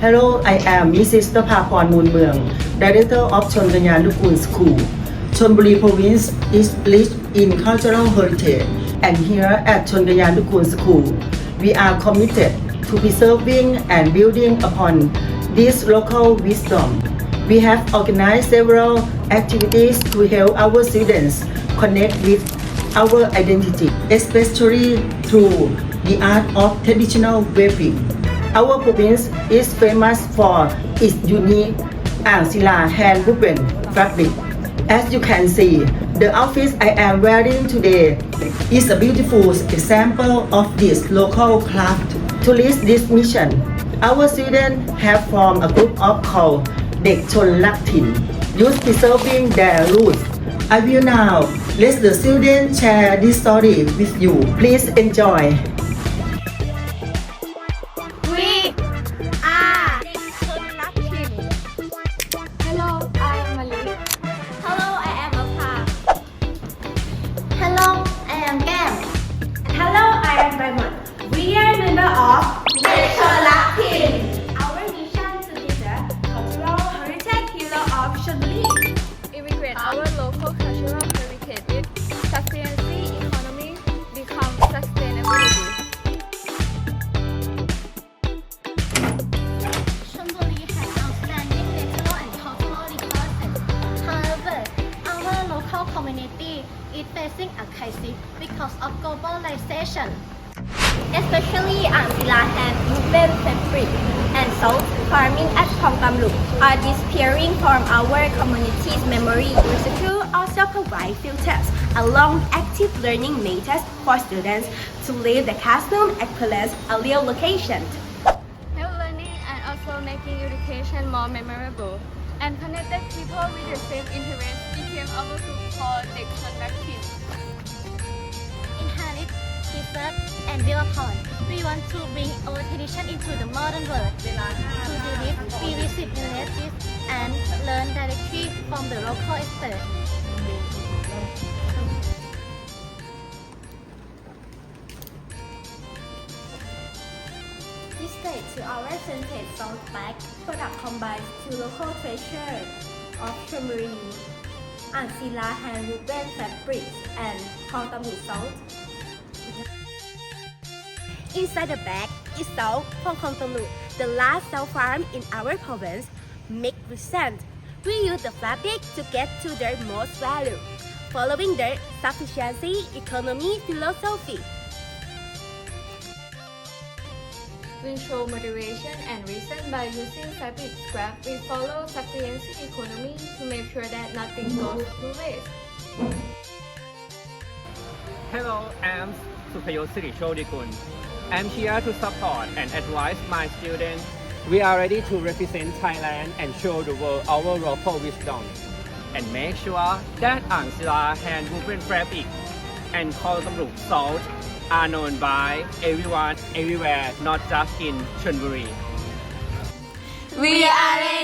Hello, I am Mrs. Tapaporn Moonmyeong, Director of Chonganya Lukun School. Chonburi Province is rich in cultural heritage, and here at Chonganya Lukun School, we are committed to preserving and building upon this local wisdom. We have organized several activities to help our students connect with our identity, especially through the art of traditional weaving. Our province is famous for its unique Ang Sila hand woven fabric. As you can see, the outfit I am wearing today is a beautiful example of this local craft. To lead this mission, our students have formed a group of called Dek Chon Lak Tin, youth preserving their roots. I will now let the students share this story with you. Please enjoy. Hello, I am Malik. Hello, I am Apa. Hello, I am Gam. Hello, I am Raymond. We are member of Nation Team. Our mission to be cultural heritage hero of Shadli. Immigrate our um, local cultural heritage with sustainability economy become sustainability. Community is facing a crisis because of globalization. especially Angsila hand woven fabric and salt farming at Khong are disappearing from our community's memory. School also provide filters along active learning methods for students to leave the classroom at a real location. Help learning and also making education more memorable. And connected people with the same interest became our group called Dek Chon Inherit, preserve, and build upon. We want to bring our tradition into the modern world. To do this, we visit villages and learn directly from the local experts. This state to salt bag product combines two local treasures of Chonburi, Angsila hand woven fabrics and Khong Tamlu salt. Inside the bag is salt from Khong Tamlu, the last salt farm in our province. Make sand. We use the fabric to get to their most value, following their sufficiency economy philosophy. We show motivation and reason by using fabric scrap. We follow sufficiency economy to make sure that nothing goes to waste. Hello, I'm Sukayo Siri Chodikun. I'm here to support and advise my students. We are ready to represent Thailand and show the world our local wisdom. And make sure that Angsila hand woven fabric and call Koltamruk salt are known by everyone, everywhere, not just in Chonburi. We are